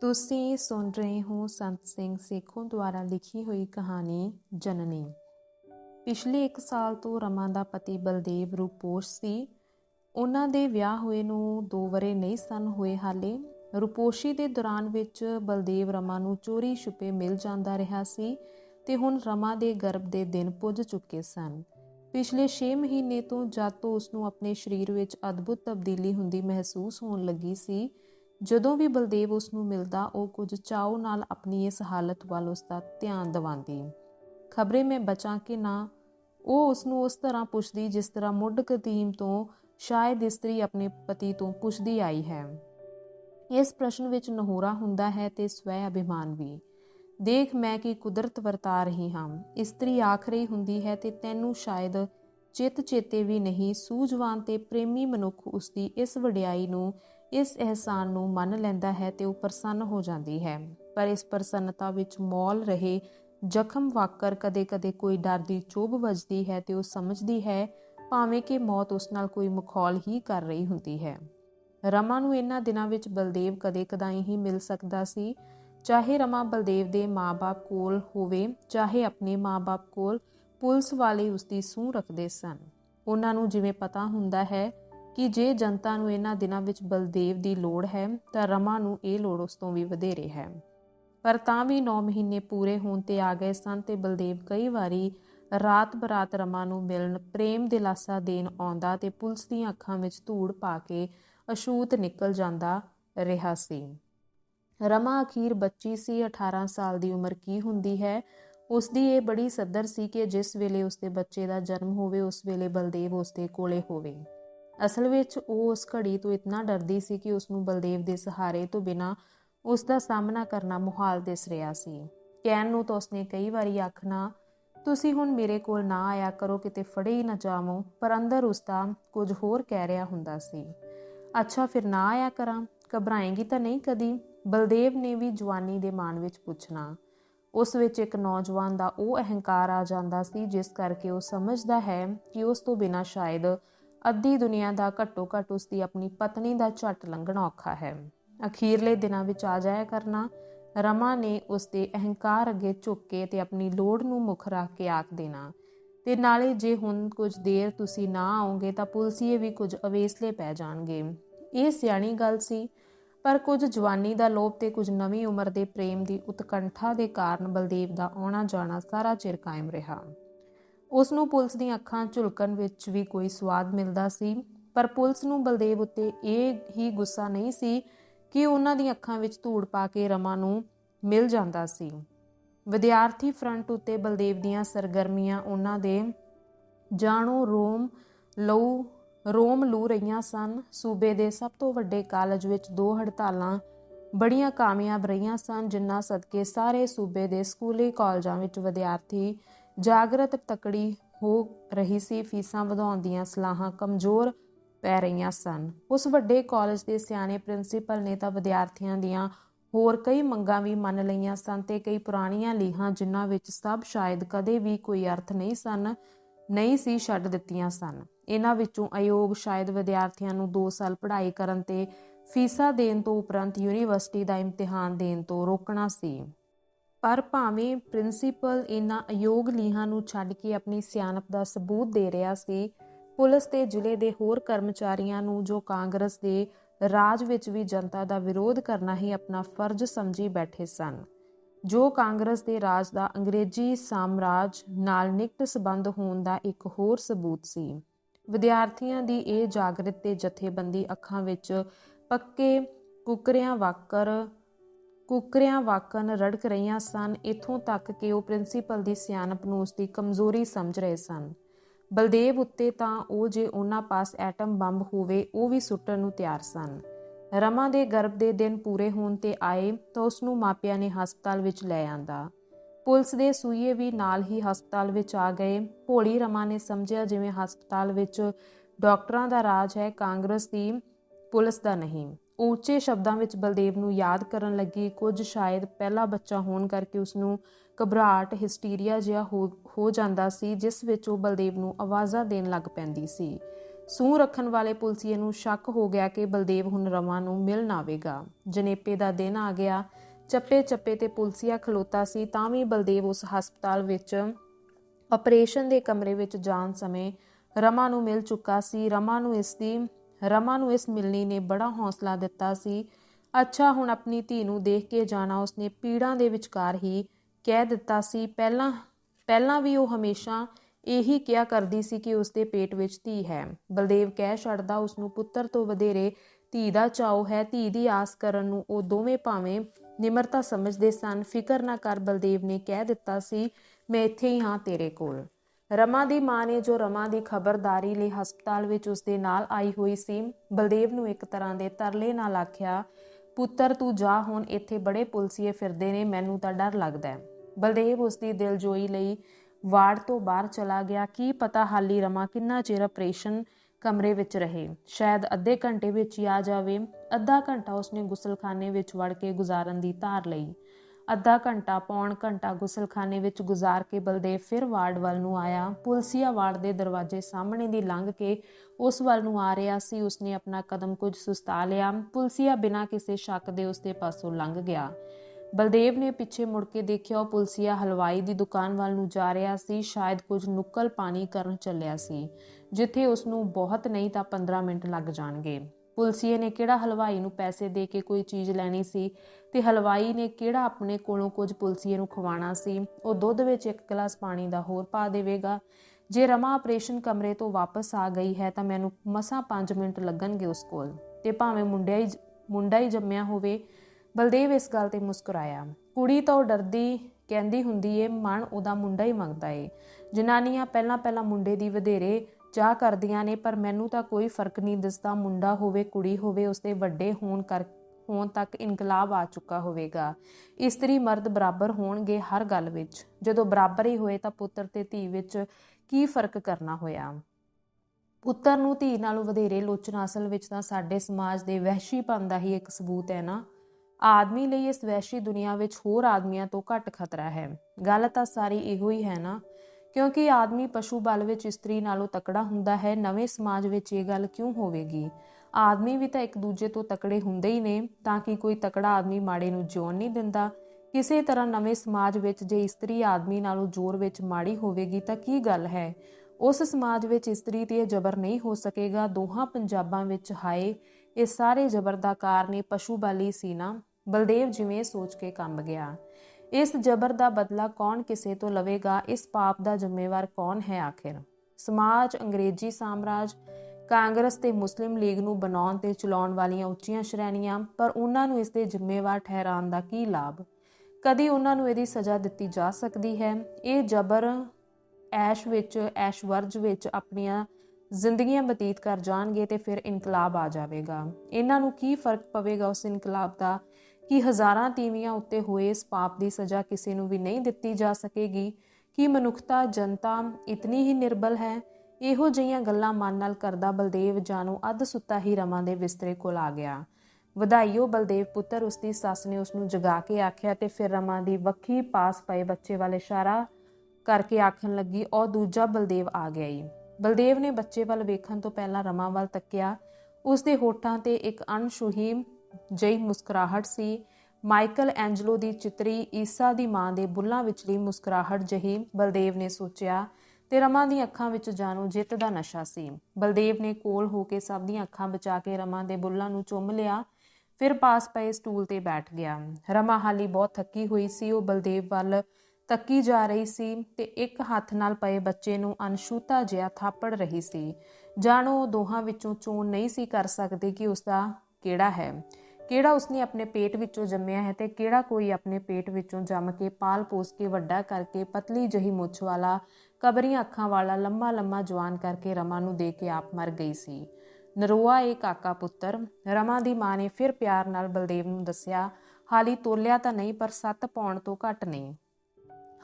ਤੁਸੀਂ ਸੁਣ ਰਹੇ ਹੋ ਸੰਤ ਸਿੰਘ ਸੇਖੋਂ ਦੁਆਰਾ ਲਿਖੀ ਹੋਈ ਕਹਾਣੀ ਜਨਨੀ। ਪਿਛਲੇ 1 ਸਾਲ ਤੋਂ ਰਮਾ ਦਾ ਪਤੀ ਬਲਦੇਵ ਰੂਪੋਸ਼ ਸੀ। ਉਹਨਾਂ ਦੇ ਵਿਆਹ ਹੋਏ ਨੂੰ 2 ਵਰੇ ਨਹੀਂ ਸਨ ਹੋਏ ਹਾਲੇ। ਰੂਪੋਸ਼ੀ ਦੇ ਦੌਰਾਨ ਵਿੱਚ ਬਲਦੇਵ ਰਮਾ ਨੂੰ ਚੋਰੀ ਛੁਪੇ ਮਿਲ ਜਾਂਦਾ ਰਿਹਾ ਸੀ ਤੇ ਹੁਣ ਰਮਾ ਦੇ ਗਰਭ ਦੇ ਦਿਨ ਪੁੱਜ ਚੁੱਕੇ ਸਨ। ਪਿਛਲੇ 6 ਮਹੀਨੇ ਤੋਂ ਜਦ ਤੋਂ ਉਸ ਨੂੰ ਆਪਣੇ ਸਰੀਰ ਵਿੱਚ ਅਦਭੁਤ ਤਬਦੀਲੀ ਹੁੰਦੀ ਮਹਿਸੂਸ ਹੋਣ ਲੱਗੀ ਸੀ ਜਦੋਂ ਵੀ ਬਲਦੇਵ ਉਸ ਨੂੰ ਮਿਲਦਾ, ਉਹ ਕੁਝ ਚਾਉ ਨਾਲ ਆਪਣੀ ਇਸ ਹਾਲਤ ਵੱਲ ਉਸ ਦਾ ਧਿਆਨ ਦਿਵਾਉਂਦੀ। ਖਬਰੇ ਮੈਂ ਬਚਾਂ ਕਿ ਨਾ, ਉਹ ਉਸ ਨੂੰ ਉਸ ਤਰ੍ਹਾਂ ਪੁੱਛਦੀ ਜਿਸ ਤਰ੍ਹਾਂ ਮੁੱਢ ਕਦੀਮ ਤੋਂ ਸ਼ਾਇਦ ਇਸਤਰੀ ਆਪਣੇ ਪਤੀ ਤੋਂ ਪੁੱਛਦੀ ਆਈ ਹੈ। ਇਸ ਪ੍ਰਸ਼ਨ ਵਿੱਚ ਨਹੋਰਾ ਹੁੰਦਾ ਹੈ ਤੇ ਸਵੈ ਅਭਿਮਾਨ ਵੀ। ਦੇਖ ਮੈਂ ਕੀ ਕੁਦਰਤ ਵਰਤਾ ਰਹੀ ਹਾਂ। ਇਸਤਰੀ ਆਖ ਰਹੀ ਹੁੰਦੀ ਹੈ ਤੇ ਤੈਨੂੰ ਸ਼ਾਇਦ ਚਿੱਤ ਚੇਤੇ ਵੀ ਨਹੀਂ। ਸੂਝਵਾਨ ਤੇ ਪ੍ਰੇਮੀ ਮਨੁੱਖ ਉਸ ਦੀ ਇਸ ਵਡਿਆਈ ਨੂੰ ਇਸ ਅਹਿਸਾਨ ਨੂੰ ਮੰਨ ਲੈਂਦਾ ਹੈ ਤੇ ਉਹ ਪ੍ਰਸੰਨ ਹੋ ਜਾਂਦੀ ਹੈ। ਪਰ ਇਸ ਪ੍ਰਸੰਨਤਾ ਵਿੱਚ ਮੌਲ ਰਹੇ ਜ਼ਖਮ ਵਾਕਰ ਕਦੇ-ਕਦੇ ਕੋਈ ਡਰ ਦੀ ਚੋਭ ਵੱਜਦੀ ਹੈ ਤੇ ਉਹ ਸਮਝਦੀ ਹੈ, ਭਾਵੇਂ ਕਿ ਮੌਤ ਉਸ ਨਾਲ ਕੋਈ ਮਖੌਲ ਹੀ ਕਰ ਰਹੀ ਹੁੰਦੀ ਹੈ। ਰਮਾ ਨੂੰ ਇਹਨਾਂ ਦਿਨਾਂ ਵਿੱਚ ਬਲਦੇਵ ਕਦੇ-ਕਦਾਈ ਹੀ ਮਿਲ ਸਕਦਾ ਸੀ। ਚਾਹੇ ਰਮਾ ਬਲਦੇਵ ਦੇ ਮਾਪੇ ਕੋਲ ਹੋਵੇ, ਚਾਹੇ ਆਪਣੇ ਮਾਪੇ ਕੋਲ, ਪੁਲਿਸ ਵਾਲੇ ਉਸ ਦੀ ਸੂਹ ਰੱਖਦੇ ਸਨ। ਉਹਨਾਂ ਨੂੰ ਜਿਵੇਂ ਪਤਾ ਹੁੰਦਾ ਹੈ ਕਿ ਜੇ ਜਨਤਾ ਨੂੰ ਇਹਨਾਂ ਦਿਨਾਂ ਵਿੱਚ ਬਲਦੇਵ ਦੀ ਲੋੜ ਹੈ, ਤਾਂ ਰਮਾ ਨੂੰ ਇਹ ਲੋੜ ਉਸ ਤੋਂ ਵੀ ਵਧੇਰੇ ਹੈ। ਪਰ ਤਾਂ ਵੀ 9 ਮਹੀਨੇ ਪੂਰੇ ਹੋਣ ਤੇ ਆ ਗਏ ਸਨ ਤੇ ਬਲਦੇਵ ਕਈ ਵਾਰੀ ਰਾਤ ਬਰਾਤ ਰਮਾ ਨੂੰ ਮਿਲਣ ਪ੍ਰੇਮ ਦਿਲਾਸਾ ਦੇਣ ਆਉਂਦਾ ਤੇ ਪੁਲਿਸ ਦੀਆਂ ਅੱਖਾਂ ਵਿੱਚ ਧੂੜ ਪਾ ਕੇ ਅਸ਼ੂਤ ਨਿਕਲ ਜਾਂਦਾ ਰਿਹਾ ਸੀ। ਰਮਾ ਅਖੀਰ ਬੱਚੀ ਸੀ 18 ਸਾਲ ਦੀ ਉਮਰ ਕੀ ਹੁੰਦੀ ਹੈ? ਉਸ ਦੀ ਇਹ ਬੜੀ ਸੱਦਰ ਸੀ ਕਿ ਜਿਸ ਵੇਲੇ ਉਸ ਦੇ ਬੱਚੇ ਦਾ ਜਨਮ ਹੋਵੇ, ਉਸ ਵੇਲੇ ਬਲਦੇਵ ਉਸ ਦੇ ਕੋਲੇ ਹੋਵੇ। ਅਸਲ ਵਿੱਚ ਉਹ ਉਸ ਘੜੀ ਤੋਂ ਇਤਨਾ ਡਰਦੀ ਸੀ ਕਿ ਉਸ ਨੂੰ ਬਲਦੇਵ ਦੇ ਸਹਾਰੇ ਤੋਂ ਬਿਨਾ ਉਸ ਦਾ ਸਾਹਮਣਾ ਕਰਨਾ ਮੁਹਾਲ ਦਿਸ ਰਿਹਾ ਸੀ। ਕਹਿਣ ਨੂੰ ਤਾਂ ਉਸਨੇ ਕਈ ਵਾਰੀ ਆਖਣਾ, ਤੁਸੀਂ ਹੁਣ ਮੇਰੇ ਕੋਲ ਨਾ ਆਇਆ ਕਰੋ, ਕਿਤੇ ਫੜੇ ਹੀ ਨਾ ਜਾਵੋ। ਪਰ ਅੰਦਰ ਉਸ ਦਾ ਕੁਝ ਹੋਰ ਕਹਿ ਰਿਹਾ ਹੁੰਦਾ ਸੀ। ਅੱਛਾ, ਫਿਰ ਨਾ ਆਇਆ ਕਰਾਂ? ਘਬਰਾਏਂਗੀ ਤਾਂ ਨਹੀਂ ਕਦੀ? ਬਲਦੇਵ ਨੇ ਵੀ ਜਵਾਨੀ ਦੇ ਮਾਨ ਵਿੱਚ ਪੁੱਛਣਾ। ਉਸ ਵਿੱਚ ਇੱਕ ਨੌਜਵਾਨ ਦਾ ਉਹ ਅਹੰਕਾਰ ਆ ਜਾਂਦਾ ਸੀ, ਜਿਸ ਕਰਕੇ ਉਹ ਸਮਝਦਾ ਹੈ ਕਿ ਉਸ ਤੋਂ ਬਿਨਾ ਸ਼ਾਇਦ ਅੱਧੀ ਦੁਨੀਆ ਦਾ ਘੱਟੋ ਘੱਟ ਉਸ ਦੀ ਆਪਣੀ ਪਤਨੀ ਦਾ ਝੱਟ ਲੰਘਣਾ ਔਖਾ ਹੈ। ਅਖੀਰਲੇ ਦਿਨਾਂ ਵਿੱਚ ਆ ਜਾਇਆ ਕਰਨਾ, ਰਮਾ ਨੇ ਉਸ ਦੇ ਅਹੰਕਾਰ ਅੱਗੇ ਝੁੱਕ ਕੇ ਤੇ ਆਪਣੀ ਲੋੜ ਨੂੰ ਮੁੱਖ ਰੱਖ ਕੇ ਆਖ ਦੇਣਾ। ਤੇ ਨਾਲੇ ਜੇ ਹੁਣ ਕੁਝ ਦੇਰ ਤੁਸੀਂ ਨਾ ਆਓਗੇ ਤਾਂ ਪੁਲਸੀਏ ਵੀ ਕੁਝ ਅਵੇਸਲੇ ਪੈ ਜਾਣਗੇ। ਇਹ ਸਿਆਣੀ ਗੱਲ ਸੀ, ਪਰ ਕੁਝ ਜਵਾਨੀ ਦਾ ਲੋਭ ਤੇ ਕੁਝ ਨਵੀਂ ਉਮਰ ਦੇ ਪ੍ਰੇਮ ਦੀ ਉਤਕੰਠਾ ਦੇ ਕਾਰਨ ਬਲਦੇਵ ਦਾ ਆਉਣਾ ਜਾਣਾ ਸਾਰਾ ਚਿਰ ਕਾਇਮ ਰਿਹਾ। ਉਸ ਨੂੰ ਪੁਲਿਸ ਦੀਆਂ ਅੱਖਾਂ ਝੁਲਕਣ ਵਿੱਚ ਵੀ ਕੋਈ ਸਵਾਦ ਮਿਲਦਾ ਸੀ, ਪਰ ਪੁਲਿਸ ਨੂੰ ਬਲਦੇਵ ਉੱਤੇ ਇਹ ਹੀ ਗੁੱਸਾ ਨਹੀਂ ਸੀ ਕਿ ਉਹਨਾਂ ਦੀਆਂ ਅੱਖਾਂ ਵਿੱਚ ਧੂੜ ਪਾ ਕੇ ਰਮਾ ਨੂੰ ਮਿਲ ਜਾਂਦਾ ਸੀ। ਵਿਦਿਆਰਥੀ ਫਰੰਟ ਉੱਤੇ ਬਲਦੇਵ ਦੀਆਂ ਸਰਗਰਮੀਆਂ ਉਹਨਾਂ ਦੇ ਜਾਣੋ ਰੋਮ ਲਊ, ਰੋਮ ਲੂ ਰਹੀਆਂ ਸਨ। ਸੂਬੇ ਦੇ ਸਭ ਤੋਂ ਵੱਡੇ ਕਾਲਜ ਵਿੱਚ ਦੋ ਹੜਤਾਲਾਂ ਬੜੀਆਂ ਕਾਮਯਾਬ ਰਹੀਆਂ ਸਨ ਜਿੰਨਾ ਸਦਕੇ ਸਾਰੇ ਸੂਬੇ ਦੇ ਸਕੂਲੀ ਕਾਲਜਾਂ ਵਿੱਚ ਵਿਦਿਆਰਥੀ ਜਾਗਰਤ ਤਕੜੀ ਹੋ ਰਹੀ ਸੀ, ਫੀਸਾਂ ਵਧਾਉਣ ਦੀਆਂ ਸਲਾਹਾਂ ਕਮਜ਼ੋਰ ਪੈ ਰਹੀਆਂ ਸਨ। ਉਸ ਵੱਡੇ ਕਾਲਜ ਦੇ ਸਿਆਣੇ ਪ੍ਰਿੰਸੀਪਲ ਨੇ ਤਾਂ ਵਿਦਿਆਰਥੀਆਂ ਦੀਆਂ ਹੋਰ ਕਈ ਮੰਗਾਂ ਵੀ ਮੰਨ ਲਈਆਂ ਸਨ ਤੇ ਕਈ ਪੁਰਾਣੀਆਂ ਲੀਹਾਂ, ਜਿਨ੍ਹਾਂ ਵਿੱਚ ਸਭ ਸ਼ਾਇਦ ਕਦੇ ਵੀ ਕੋਈ ਅਰਥ ਨਹੀਂ ਸਨ, ਨਹੀਂ ਸੀ ਛੱਡ ਦਿੱਤੀਆਂ ਸਨ। ਇਹਨਾਂ ਵਿੱਚੋਂ ਆਯੋਗ ਸ਼ਾਇਦ ਵਿਦਿਆਰਥੀਆਂ ਨੂੰ 2 ਸਾਲ ਪੜ੍ਹਾਈ ਕਰਨ ਤੇ ਫੀਸਾਂ ਦੇਣ ਤੋਂ ਉਪਰੰਤ ਯੂਨੀਵਰਸਿਟੀ ਦਾ ਇਮਤਿਹਾਨ ਦੇਣ ਤੋਂ ਰੋਕਣਾ ਸੀ। ਪਰ ਭਾਵੇਂ ਪ੍ਰਿੰਸੀਪਲ ਇਹਨਾਂ ਅਯੋਗ ਲੀਹਾਂ ਨੂੰ ਛੱਡ ਕੇ ਆਪਣੀ ਸਿਆਣਪ ਦਾ ਸਬੂਤ ਦੇ ਰਿਹਾ ਸੀ, ਪੁਲਿਸ ਤੇ ਜ਼ਿਲ੍ਹੇ ਦੇ ਹੋਰ ਕਰਮਚਾਰੀਆਂ ਨੂੰ ਜੋ ਕਾਂਗਰਸ ਦੇ ਰਾਜ ਵਿੱਚ ਵੀ ਜਨਤਾ ਦਾ ਵਿਰੋਧ ਕਰਨਾ ਹੀ ਆਪਣਾ ਫਰਜ਼ ਸਮਝੀ ਬੈਠੇ ਸਨ। ਜੋ ਕਾਂਗਰਸ ਦੇ ਰਾਜ ਦਾ ਅੰਗਰੇਜ਼ੀ ਸਾਮਰਾਜ ਨਾਲ ਨਿਕਟ ਸੰਬੰਧ ਹੋਣ ਦਾ ਇੱਕ ਹੋਰ ਸਬੂਤ ਸੀ। ਵਿਦਿਆਰਥੀਆਂ ਦੀ ਇਹ ਜਾਗਰਿਤ ਤੇ ਜਥੇਬੰਦੀ ਅੱਖਾਂ ਵਿੱਚ ਪੱਕੇ ਕੁਕਰਿਆਂ ਵਾਕਰ ਕੁਕਰਿਆਂ ਵਾਕਨ ਰੜਕ ਰਹੀਆਂ ਸਨ, ਇਥੋਂ ਤੱਕ ਕਿ ਉਹ ਪ੍ਰਿੰਸੀਪਲ ਦੀ ਸਿਆਣਪ ਨੂੰ ਉਸ ਦੀ ਕਮਜ਼ੋਰੀ ਸਮਝ ਰਹੇ ਸਨ। ਬਲਦੇਵ ਉੱਤੇ ਤਾਂ ਉਹ ਜੇ ਉਹਨਾਂ ਪਾਸ ਐਟਮ ਬੰਬ ਹੋਵੇ, ਉਹ ਵੀ ਸੁੱਟਣ ਨੂੰ ਤਿਆਰ ਸਨ। ਰਮਾ ਦੇ ਗਰਭ ਦੇ ਦਿਨ ਪੂਰੇ ਹੋਣ ਤੇ ਆਏ ਤਾਂ ਉਸ ਨੂੰ ਮਾਪਿਆਂ ਨੇ ਹਸਪਤਾਲ ਵਿੱਚ ਲੈ ਆਂਦਾ। ਪੁਲਿਸ ਦੇ ਸੂਈਏ ਵੀ ਨਾਲ ਹੀ ਹਸਪਤਾਲ ਵਿੱਚ ਆ ਗਏ। ਭੋਲੀ ਰਮਾ ਨੇ ਸਮਝਿਆ ਜਿਵੇਂ ਹਸਪਤਾਲ ਵਿੱਚ ਡਾਕਟਰਾਂ ਦਾ ਰਾਜ ਹੈ, ਕਾਂਗਰਸ ਦੀ ਪੁਲਿਸ ਦਾ ਨਹੀਂ। ਉੱਚੇ ਸ਼ਬਦਾਂ ਵਿੱਚ ਬਲਦੇਵ ਨੂੰ ਯਾਦ ਕਰਨ ਲੱਗੀ। ਕੁਝ ਸ਼ਾਇਦ ਪਹਿਲਾ ਬੱਚਾ ਹੋਣ ਕਰਕੇ ਉਸ ਨੂੰ ਘਬਰਾਹਟ ਹਿਸਟੀਰੀਆ ਜਿਹਾ ਹੋ ਜਾਂਦਾ ਸੀ, ਜਿਸ ਵਿੱਚ ਉਹ ਬਲਦੇਵ ਨੂੰ ਆਵਾਜ਼ਾਂ ਦੇਣ ਲੱਗ ਪੈਂਦੀ ਸੀ। ਸੂਹ ਰੱਖਣ ਵਾਲੇ ਪੁਲਸੀਏ ਨੂੰ ਸ਼ੱਕ ਹੋ ਗਿਆ ਕਿ ਬਲਦੇਵ ਹੁਣ ਰਮਾ ਨੂੰ ਮਿਲ ਨਾ ਆਵੇਗਾ। ਜਨੇਪੇ ਦਾ ਦਿਨ ਆ ਗਿਆ। ਚੱਪੇ ਚੱਪੇ ਤੇ ਪੁਲਸੀਆ ਖਲੋਤਾ ਸੀ, ਤਾਂ ਵੀ ਬਲਦੇਵ ਉਸ ਹਸਪਤਾਲ ਵਿੱਚ ਆਪਰੇਸ਼ਨ ਦੇ ਕਮਰੇ ਵਿੱਚ ਜਾਣ ਸਮੇਂ ਰਮਾ ਨੂੰ ਮਿਲ ਚੁੱਕਾ ਸੀ। ਰਮਾ ਨੂੰ ਇਸ ਦੀ ਰਮਾ ਨੂੰ ਇਸ ਮਿਲਣੀ ਨੇ ਬੜਾ ਹੌਸਲਾ ਦਿੱਤਾ ਸੀ। ਅੱਛਾ, ਹੁਣ ਆਪਣੀ ਧੀ ਨੂੰ ਦੇਖ ਕੇ ਜਾਣਾ ਉਸਨੇ ਪੀੜਾਂ ਦੇ ਵਿਚਕਾਰ ਹੀ ਕਹਿ ਦਿੱਤਾ ਸੀ। ਪਹਿਲਾਂ ਪਹਿਲਾਂ ਵੀ ਉਹ ਹਮੇਸ਼ਾ ਇਹੀ ਕਿਹਾ ਕਰਦੀ ਸੀ ਕਿ ਉਸਦੇ ਪੇਟ ਵਿੱਚ ਧੀ ਹੈ। ਬਲਦੇਵ ਕਹਿ ਛੱਡਦਾ ਉਸ ਨੂੰ ਪੁੱਤਰ ਤੋਂ ਵਧੇਰੇ ਧੀ ਦਾ ਚਾਉ ਹੈ। ਧੀ ਦੀ ਆਸ ਕਰਨ ਨੂੰ ਉਹ ਦੋਵੇਂ ਭਾਵੇਂ ਨਿਮਰਤਾ ਸਮਝਦੇ ਸਨ। ਫਿਕਰ ਨਾ ਕਰ, ਬਲਦੇਵ ਨੇ ਕਹਿ ਦਿੱਤਾ ਸੀ, ਮੈਂ ਇੱਥੇ ਹੀ ਹਾਂ ਤੇਰੇ ਕੋਲ ਰਮਾ ਦੀ ਮਾਂ ਨੇ ਜੋ ਰਮਾ ਦੀ ਖਬਰਦਾਰੀ ਲਈ ਹਸਪਤਾਲ ਵਿੱਚ ਉਸਦੇ ਨਾਲ ਆਈ ਹੋਈ ਸੀ, ਬਲਦੇਵ ਨੂੰ ਇੱਕ ਤਰ੍ਹਾਂ ਦੇ ਤਰਲੇ ਨਾਲ ਆਖਿਆ, ਪੁੱਤਰ, ਤੂੰ ਜਾ, ਹੁਣ ਇੱਥੇ ਬੜੇ ਪੁਲਸੀਏ ਫਿਰਦੇ ਨੇ, ਮੈਨੂੰ ਤਾਂ ਡਰ ਲੱਗਦਾ ਹੈ। ਬਲਦੇਵ ਉਸਦੀ ਦਿਲਜੋਈ ਲਈ ਵਾਰਡ ਤੋਂ ਬਾਹਰ ਚਲਾ ਗਿਆ। ਕੀ ਪਤਾ ਹਾਲੀ ਰਮਾ ਕਿੰਨਾ ਚਿਰ ਆਪਰੇਸ਼ਨ ਕਮਰੇ ਵਿੱਚ ਰਹੇ। ਸ਼ਾਇਦ ਅੱਧੇ ਘੰਟੇ ਵਿੱਚ ਹੀ ਆ ਜਾਵੇ। ਅੱਧਾ ਘੰਟਾ ਉਸਨੇ ਗੁਸਲਖਾਨੇ ਵਿੱਚ ਵੜ ਕੇ ਗੁਜ਼ਾਰਨ ਦੀ ਧਾਰ ਲਈ। ਅੱਧਾ ਘੰਟਾ ਪੌਣ ਘੰਟਾ ਗੁਸਲਖਾਨੇ ਵਿੱਚ ਗੁਜ਼ਾਰ ਕੇ ਬਲਦੇਵ ਫਿਰ ਵਾਰਡ ਵੱਲ ਨੂੰ ਆਇਆ। ਪੁਲਸੀਆ ਵਾਰਡ ਦੇ ਦਰਵਾਜ਼ੇ ਸਾਹਮਣੇ ਦੀ ਲੰਘ ਕੇ ਉਸ ਵੱਲ ਨੂੰ ਆ ਰਿਹਾ ਸੀ। ਉਸਨੇ ਆਪਣਾ ਕਦਮ ਕੁਝ ਸੁਸਤਾ ਲਿਆ। ਪੁਲਸੀਆ ਬਿਨਾਂ ਕਿਸੇ ਸ਼ੱਕ ਦੇ ਉਸਦੇ ਪਾਸੋਂ ਲੰਘ ਗਿਆ। ਬਲਦੇਵ ਨੇ ਪਿੱਛੇ ਮੁੜ ਕੇ ਦੇਖਿਆ, ਉਹ ਪੁਲਸੀਆ ਹਲਵਾਈ ਦੀ ਦੁਕਾਨ ਵੱਲ ਨੂੰ ਜਾ ਰਿਹਾ ਸੀ। ਸ਼ਾਇਦ ਕੁਝ ਨੁੱਕਲ ਪਾਣੀ ਕਰਨ ਚੱਲਿਆ ਸੀ। ਜਿੱਥੇ ਉਸ ਨੂੰ ਬਹੁਤ ਨਹੀਂ ਤਾਂ 15 ਮਿੰਟ ਲੱਗ ਜਾਣਗੇ। ਪੁਲਸੀਏ ਨੇ ਕਿਹੜਾ ਹਲਵਾਈ ਨੂੰ ਪੈਸੇ ਦੇ ਕੇ ਕੋਈ ਚੀਜ਼ ਲੈਣੀ ਸੀ ਤੇ ਹਲਵਾਈ ਨੇ ਕਿਹੜਾ ਆਪਣੇ ਕੋਲੋਂ ਕੁਝ ਪੁਲਸੀਏ ਨੂੰ ਖਵਾਣਾ ਸੀ? ਉਹ ਦੁੱਧ ਵਿੱਚ ਇੱਕ ਗਲਾਸ ਪਾਣੀ ਦਾ ਹੋਰ ਪਾ ਦੇਵੇਗਾ। ਜੇ ਰਮਾ ਆਪਰੇਸ਼ਨ ਕਮਰੇ ਤੋਂ ਵਾਪਸ ਆ ਗਈ ਹੈ ਤਾਂ ਮੈਨੂੰ ਮਸਾਂ 5 ਮਿੰਟ ਲੱਗਣਗੇ ਉਸ ਕੋਲ ਤੇ ਭਾਵੇਂ ਮੁੰਡਿਆ ਹੀ ਮੁੰਡਾ ਹੀ ਜੰਮਿਆ ਹੋਵੇ, ਬਲਦੇਵ ਇਸ ਗੱਲ ਤੇ ਮੁਸਕਰਾਇਆ। ਕੁੜੀ ਤਾਂ ਡਰਦੀ ਕਹਿੰਦੀ ਹੁੰਦੀ ਏ ਮਨ ਉਹਦਾ ਮੁੰਡਾ ਹੀ ਮੰਗਦਾ ਏ। ਜਨਾਨੀਆਂ ਪਹਿਲਾਂ ਪਹਿਲਾਂ ਮੁੰਡੇ ਦੀ ਵਧੇਰੇ ਚਾਹ ਕਰਦੀਆਂ ਨੇ, ਪਰ ਮੈਨੂੰ ਤਾਂ ਕੋਈ ਫ਼ਰਕ ਨਹੀਂ ਦਿਸਦਾ। ਮੁੰਡਾ ਹੋਵੇ, ਕੁੜੀ ਹੋਵੇ, ਉਸਦੇ ਵੱਡੇ ਹੋਣ ਕਰ, ਹੋਣ ਤੱਕ ਇਨਕਲਾਬ ਆ ਚੁੱਕਾ ਹੋਵੇਗਾ। ਇਸਤਰੀ ਮਰਦ ਬਰਾਬਰ ਹੋਣਗੇ ਹਰ ਗੱਲ ਵਿੱਚ। ਜਦੋਂ ਬਰਾਬਰ ਹੀ ਹੋਏ ਤਾਂ ਪੁੱਤਰ ਤੇ ਧੀ ਵਿੱਚ ਕੀ ਫ਼ਰਕ ਕਰਨਾ ਹੋਇਆ? ਪੁੱਤਰ ਨੂੰ ਧੀ ਨਾਲੋਂ ਵਧੇਰੇ ਲੋਚਣਾ ਅਸਲ ਵਿੱਚ ਤਾਂ ਸਾਡੇ ਸਮਾਜ ਦੇ ਵਹਿਸ਼ੀਪਨ ਦਾ ਹੀ ਇੱਕ ਸਬੂਤ ਹੈ ਨਾ। ਆਦਮੀ ਲਈ ਇਸ ਵਹਿਸ਼ੀ ਦੁਨੀਆ ਵਿੱਚ ਹੋਰ ਆਦਮੀਆਂ ਤੋਂ ਘੱਟ ਖਤਰਾ ਹੈ। ਗੱਲ ਤਾਂ ਸਾਰੀ ਇਹੋ ਹੀ ਹੈ ਨਾ। ਕਿਉਂਕਿ ਆਦਮੀ ਪਸ਼ੂ ਬਲ ਵਿੱਚ ਇਸਤਰੀ ਨਾਲੋਂ ਤਕੜਾ ਹੁੰਦਾ ਹੈ, ਨਵੇਂ ਸਮਾਜ ਵਿੱਚ ਇਹ ਗੱਲ ਕਿਉਂ ਹੋਵੇਗੀ? ਆਦਮੀ ਵੀ ਤਾਂ ਇੱਕ ਦੂਜੇ ਤੋਂ ਤਕੜੇ ਹੁੰਦੇ ਹੀ ਨੇ, ਤਾਂ ਕਿ ਕੋਈ ਤਕੜਾ ਆਦਮੀ ਮਾੜੇ ਨੂੰ ਜਿਉਣ ਨਹੀਂ ਦਿੰਦਾ। ਕਿਸੇ ਤਰ੍ਹਾਂ ਨਵੇਂ ਸਮਾਜ ਵਿੱਚ ਜੇ ਇਸਤਰੀ ਆਦਮੀ ਨਾਲੋਂ ਜ਼ੋਰ ਵਿੱਚ ਮਾੜੀ ਹੋਵੇਗੀ ਤਾਂ ਕੀ ਗੱਲ ਹੈ? ਉਸ ਸਮਾਜ ਵਿੱਚ ਇਸਤਰੀ ਤੇ ਜ਼ਬਰ ਨਹੀਂ ਹੋ ਸਕੇਗਾ। ਦੋਹਾਂ ਪੰਜਾਬਾਂ ਵਿੱਚ ਹਾਏ, ਇਹ ਸਾਰੇ ਜ਼ਬਰ ਦਾ ਕਾਰਨ ਪਸ਼ੂ ਬਾਲੀ ਸੀ ਨਾ। ਬਲਦੇਵ ਜਿਵੇਂ ਸੋਚ ਕੇ ਕੰਬ ਗਿਆ। ਇਸ ਜ਼ਬਰ ਦਾ ਬਦਲਾ ਕੌਣ ਕਿਸੇ ਤੋਂ ਲਵੇਗਾ? ਇਸ ਪਾਪ ਦਾ ਜ਼ਿੰਮੇਵਾਰ ਕੌਣ ਹੈ ਆਖਿਰ? ਸਮਾਜ, ਅੰਗਰੇਜ਼ੀ ਸਾਮਰਾਜ, ਕਾਂਗਰਸ ਤੇ ਮੁਸਲਿਮ ਲੀਗ ਨੂੰ ਬਣਾਉਣ ਤੇ ਚਲਾਉਣ ਵਾਲੀਆਂ ਉੱਚੀਆਂ ਸ਼੍ਰੇਣੀਆਂ, ਪਰ ਉਹਨਾਂ ਨੂੰ ਇਸ ਦੇ ਜ਼ਿੰਮੇਵਾਰ ਠਹਿਰਾਉਣ ਦਾ ਕੀ ਲਾਭ? ਕਦੀ ਉਹਨਾਂ ਨੂੰ ਇਹਦੀ ਸਜ਼ਾ ਦਿੱਤੀ ਜਾ ਸਕਦੀ ਹੈ। ਇਹ ਜ਼ਬਰ ਐਸ਼ ਵਿੱਚ ਐਸ਼ਵਰਜ ਵਿੱਚ ਆਪਣੀਆਂ ਜ਼ਿੰਦਗੀਆਂ ਬਤੀਤ ਕਰ ਜਾਣਗੇ ਤੇ ਫਿਰ ਇਨਕਲਾਬ ਆ ਜਾਵੇਗਾ। ਇਹਨਾਂ ਨੂੰ ਕੀ ਫ਼ਰਕ ਪਵੇਗਾ ਉਸ ਇਨਕਲਾਬ ਦਾ? ਕਿ ਹਜ਼ਾਰਾਂ ਤੀਵੀਆਂ ਉੱਤੇ ਹੋਏ ਇਸ ਪਾਪ ਦੀ ਸਜ਼ਾ ਕਿਸੇ ਨੂੰ ਵੀ ਨਹੀਂ ਦਿੱਤੀ ਜਾ ਸਕੇਗੀ, ਕਿ ਮਨੁੱਖਤਾ, ਜਨਤਾ ਇਤਨੀ ਹੀ ਨਿਰਬਲ ਹੈ? ਇਹੋ ਜਿਹੀਆਂ ਗੱਲਾਂ ਮਨ ਨਾਲ ਕਰਦਾ ਬਲਦੇਵ ਜਾਨੂ ਅੱਧ ਸੁੱਤਾ ਹੀ ਰਮਾ ਦੇ ਬਿਸਤਰੇ ਕੋਲ ਆ ਗਿਆ। ਵਧਾਈਓ ਬਲਦੇਵ ਪੁੱਤਰ, ਉਸਦੀ ਸੱਸ ਨੇ ਉਸ ਨੂੰ ਜਗਾ ਕੇ ਆਖਿਆ ਤੇ ਫਿਰ ਰਮਾਂ ਦੀ ਵੱਖੀ ਪਾਸ ਪਏ ਬੱਚੇ ਵੱਲ ਇਸ਼ਾਰਾ ਕਰਕੇ ਆਖਣ ਲੱਗੀ, ਉਹ ਦੂਜਾ ਬਲਦੇਵ ਆ ਗਿਆ ਈ। ਬਲਦੇਵ ਨੇ ਬੱਚੇ ਵੱਲ ਵੇਖਣ ਤੋਂ ਪਹਿਲਾਂ ਰਮਾਂ ਵੱਲ ਤੱਕਿਆ। ਉਸ ਦੇ ਹੋਠਾਂ ਤੇ ਇੱਕ ਅਣਸ਼ੁਹੀ ਜਈ ਮੁਸਕਰਾਹਟ ਸੀ। ਮਾਈਕਲ ਐਂਜਲੋ ਦੀ ਚਿੱਤਰੀ ਈਸਾ ਦੀ ਮਾਂ ਦੇ ਬੁੱਲਾਂ ਵਿਚਲੀ ਮੁਸਕਰਾਹਟ ਜਹੀ ਬਲਦੇਵ ਨੇ ਸੋਚਿਆ, ਤੇ ਰਮਾ ਦੀਆਂ ਅੱਖਾਂ ਵਿੱਚ ਜਾਨੂ ਜਿੱਤ ਦਾ ਨਸ਼ਾ ਸੀ। ਬਲਦੇਵ ਨੇ ਕੋਲ ਹੋ ਕੇ ਸਭ ਦੀਆਂ ਅੱਖਾਂ ਬਚਾ ਕੇ ਰਮਾ ਦੇ ਬੁੱਲਾਂ ਨੂੰ ਚੁੰਮ ਲਿਆ, ਫਿਰ ਪਾਸ ਪਏ ਸਟੂਲ ਤੇ ਬੈਠ ਗਿਆ। ਰਮਾ ਹਾਲੀ ਬਹੁਤ ਥੱਕੀ ਹੋਈ ਸੀ, ਉਹ ਬਲਦੇਵ ਵੱਲ ਤੱਕੀ ਜਾ ਰਹੀ ਸੀ ਤੇ ਇੱਕ ਹੱਥ ਨਾਲ ਪਏ ਬੱਚੇ ਨੂੰ ਅਨਸ਼ੂਤਾ ਜਿਹਾ ਥਾਪੜ ਰਹੀ ਸੀ। ਜਾਣੋ, ਉਹ ਦੋਹਾਂ ਵਿੱਚੋਂ ਚੋਣ ਨਹੀਂ ਸੀ ਕਰ ਸਕਦੀ ਕਿ ਉਸ ਦਾ ਕਿਹੜਾ ਹੈ। ਕਿਹੜਾ ਉਸਨੇ ਆਪਣੇ ਪੇਟ ਵਿੱਚੋਂ ਜੰਮਿਆ ਹੈ ਤੇ ਕਿਹੜਾ ਕੋਈ ਆਪਣੇ ਪੇਟ ਵਿੱਚੋਂ ਜੰਮ ਕੇ ਪਾਲ ਪੋਸ ਕੇ ਵੱਡਾ ਕਰਕੇ ਪਤਲੀ ਜਹੀ ਮੁੱਛ ਵਾਲਾ, ਕਬਰੀਆਂ ਅੱਖਾਂ ਵਾਲਾ, ਲੰਮਾ ਲੰਮਾ ਜਵਾਨ ਕਰਕੇ ਰਮਾ ਨੂੰ ਦੇ ਕੇ ਆਪ ਮਰ ਗਈ ਸੀ। ਨਰੋਆ ਇਹ ਕਾਕਾ ਪੁੱਤਰ, ਰਮਾ ਦੀ ਮਾਂ ਨੇ ਫਿਰ ਪਿਆਰ ਨਾਲ ਬਲਦੇਵ ਨੂੰ ਦੱਸਿਆ, ਹਾਲੀ ਤੋਲਿਆ ਤਾਂ ਨਹੀਂ ਪਰ 7 ਪੌਣ ਤੋਂ ਘੱਟ ਨਹੀਂ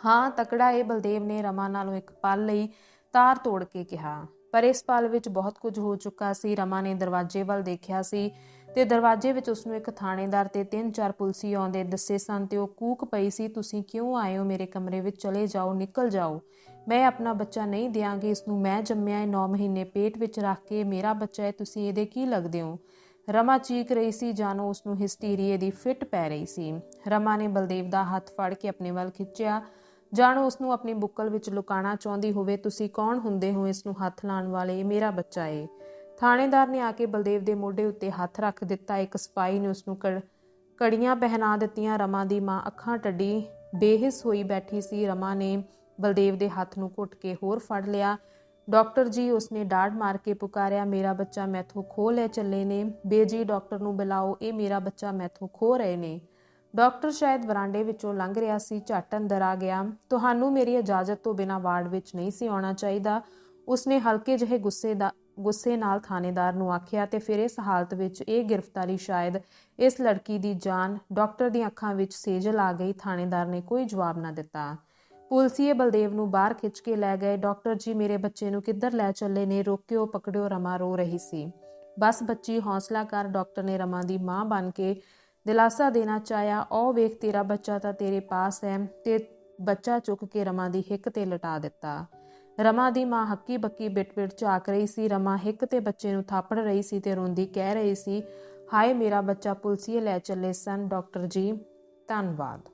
ਹਾਂ, ਤਕੜਾ ਇਹ ਬਲਦੇਵ ਨੇ ਰਮਾ ਨਾਲੋਂ ਇੱਕ ਪਲ ਲਈ ਤਾਰ ਤੋੜ ਕੇ ਕਿਹਾ, ਪਰ ਇਸ ਪਲ ਵਿੱਚ ਬਹੁਤ ਕੁਝ ਹੋ ਚੁੱਕਾ ਸੀ। ਰਮਾ ਨੇ ਦਰਵਾਜ਼ੇ ਵੱਲ ਦੇਖਿਆ ਸੀ। ਤੇ ਦਰਵਾਜ਼ੇ ਵਿੱਚ ਉਸ ਨੂੰ ਇੱਕ ਥਾਣੇਦਾਰ ਤੇ ਤਿੰਨ ਚਾਰ ਪੁਲਸੀ ਆਉਂਦੇ ਦੱਸੇ ਸਨ ਤੇ ਉਹ ਕੂਕ ਪਈ ਸੀ, ਤੁਸੀਂ ਕਿਉਂ ਆਏ ਹੋ ਮੇਰੇ ਕਮਰੇ ਵਿੱਚ? ਚਲੇ ਜਾਓ, ਨਿਕਲ ਜਾਓ। ਮੈਂ ਆਪਣਾ ਬੱਚਾ ਨਹੀਂ ਦਿਆਂਗੀ ਇਸ ਨੂੰ ਮੈਂ ਜੰਮਿਆ ਹੈ 9 ਮਹੀਨੇ ਪੇਟ ਵਿੱਚ ਰੱਖ ਕੇ ਮੇਰਾ ਬੱਚਾ ਹੈ, ਤੁਸੀਂ ਇਹਦੇ ਕੀ ਲੱਗਦੇ ਹੋ? ਰਮਾ ਚੀਕ ਰਹੀ ਸੀ ਜਾਨੋ ਉਸ ਨੂੰ ਹਿਸਟੀਰੀਏ ਦੀ ਫਿੱਟ ਪੈ ਰਹੀ ਸੀ। ਰਮਾ ਨੇ ਬਲਦੇਵ ਦਾ ਹੱਥ ਫੜ ਕੇ ਆਪਣੇ ਵੱਲ ਖਿੱਚਿਆ। ਜਾਣੋ ਉਸ ਨੂੰ ਆਪਣੀ ਬੁੱਕਲ ਵਿੱਚ ਲੁਕਾਣਾ ਚਾਹੁੰਦੀ ਹੋਵੇ, ਤੁਸੀਂ ਕੌਣ ਹੁੰਦੇ ਹੋ? ਇਸ ਨੂੰ ਹੱਥ ਲਾਉਣ ਵਾਲੇ ਮੇਰਾ ਬੱਚਾ ਏ। ਥਾਣੇਦਾਰ ਨੇ ਆ ਕੇ ਬਲਦੇਵ ਦੇ ਮੋਢੇ ਉੱਤੇ ਹੱਥ ਰੱਖ ਦਿੱਤਾ। ਇੱਕ ਸਿਪਾਹੀ ਨੇ ਉਸ ਨੂੰ ਕੜੀਆਂ ਪਹਿਨਾ ਦਿੱਤੀਆਂ। ਰਮਾ ਦੀ ਮਾਂ ਅੱਖਾਂ ਟੱਡੀ। ਬੇਹਿਸ ਹੋਈ ਬੈਠੀ ਸੀ। ਰਮਾ ਨੇ ਬਲਦੇਵ ਦੇ ਹੱਥ ਨੂੰ ਘੁੱਟ ਕੇ ਹੋਰ ਫੜ ਲਿਆ। ਡਾਕਟਰ ਜੀ ਉਸਨੇ ਡਾਢ ਮਾਰ ਕੇ ਪੁਕਾਰਿਆ, ਮੇਰਾ ਬੱਚਾ ਮੈਥੋਂ ਖੋ ਲੈ ਚੱਲੇ ਨੇ। ਬੇਜੀ ਡਾਕਟਰ ਨੂੰ ਬੁਲਾਓ। ਇਹ ਮੇਰਾ ਬੱਚਾ ਮੈਥੋਂ ਖੋ ਰਹੇ ਨੇ। ਡਾਕਟਰ ਸ਼ਾਇਦ ਵਰਾਂਡੇ ਵਿੱਚੋਂ ਲੰਘ ਰਿਹਾ ਸੀ। ਝੱਟ ਅੰਦਰ ਆ ਗਿਆ। ਤੁਹਾਨੂੰ ਮੇਰੀ ਇਜਾਜ਼ਤ ਤੋਂ ਬਿਨਾਂ ਵਾਰਡ ਵਿੱਚ ਨਹੀਂ ਸੀ ਆਉਣਾ ਚਾਹੀਦਾ। ਉਸਨੇ ਹਲਕੇ ਜਿਹੇ ਗੁੱਸੇ ਦਾ ਗੁੱਸੇ ਨਾਲ ਥਾਣੇਦਾਰ ਨੂੰ ਆਖਿਆ ਤੇ ਫਿਰ ਇਸ ਹਾਲਤ ਵਿੱਚ ਇਹ ਗ੍ਰਿਫਤਾਰੀ ਸ਼ਾਇਦ ਇਸ ਲੜਕੀ ਦੀ ਜਾਨ ਡਾਕਟਰ ਦੀਆਂ ਅੱਖਾਂ ਵਿੱਚ ਸੇਜਲ ਆ ਗਈ, ਥਾਣੇਦਾਰ ਨੇ ਕੋਈ ਜਵਾਬ ਨਾ ਦਿੱਤਾ। ਪੁਲਸੀਏ ਬਲਦੇਵ ਨੂੰ ਬਾਹਰ ਖਿੱਚ ਕੇ ਲੈ ਗਏ। ਡਾਕਟਰ, ਜੀ, ਮੇਰੇ ਬੱਚੇ ਨੂੰ ਕਿੱਧਰ ਲੈ ਚੱਲੇ ਨੇ? ਰੋਕਿਓ, ਪਕੜਿਓ, ਰਮਾ ਰੋ ਰਹੀ ਸੀ। ਬਸ ਬੱਚੀ ਹੌਸਲਾ ਕਰ ਡਾਕਟਰ ਨੇ ਰਮਾ ਦੀ ਮਾਂ ਬਣ ਕੇ ਦਿਲਾਸਾ ਦੇਣਾ ਚਾਹਿਆ ਉਹ ਵੇਖ, ਤੇਰਾ ਬੱਚਾ ਤਾਂ ਤੇਰੇ ਪਾਸ ਹੈ। ਤੇ ਬੱਚਾ ਚੁੱਕ ਕੇ ਰਮਾ ਦੀ ਹਿੱਕ ਤੇ ਲਟਾ ਦਿੱਤਾ। ਰਮਾ ਦੀ ਮਾਂ ਹੱਕੀ ਬੱਕੀ ਬਿਟ-ਬਿਟ ਝਾਕ ਰਹੀ ਸੀ। ਰਮਾ ਹਿੱਕ ਤੇ ਬੱਚੇ ਨੂੰ ਥਾਪੜ ਰਹੀ ਸੀ ਤੇ ਰੋਂਦੀ ਕਹਿ ਰਹੀ ਸੀ, ਹਾਏ ਮੇਰਾ ਬੱਚਾ ਪੁਲਸੀਏ ਲੈ ਚੱਲੇ ਸਨ, ਡਾਕਟਰ ਜੀ, ਧੰਨਵਾਦ।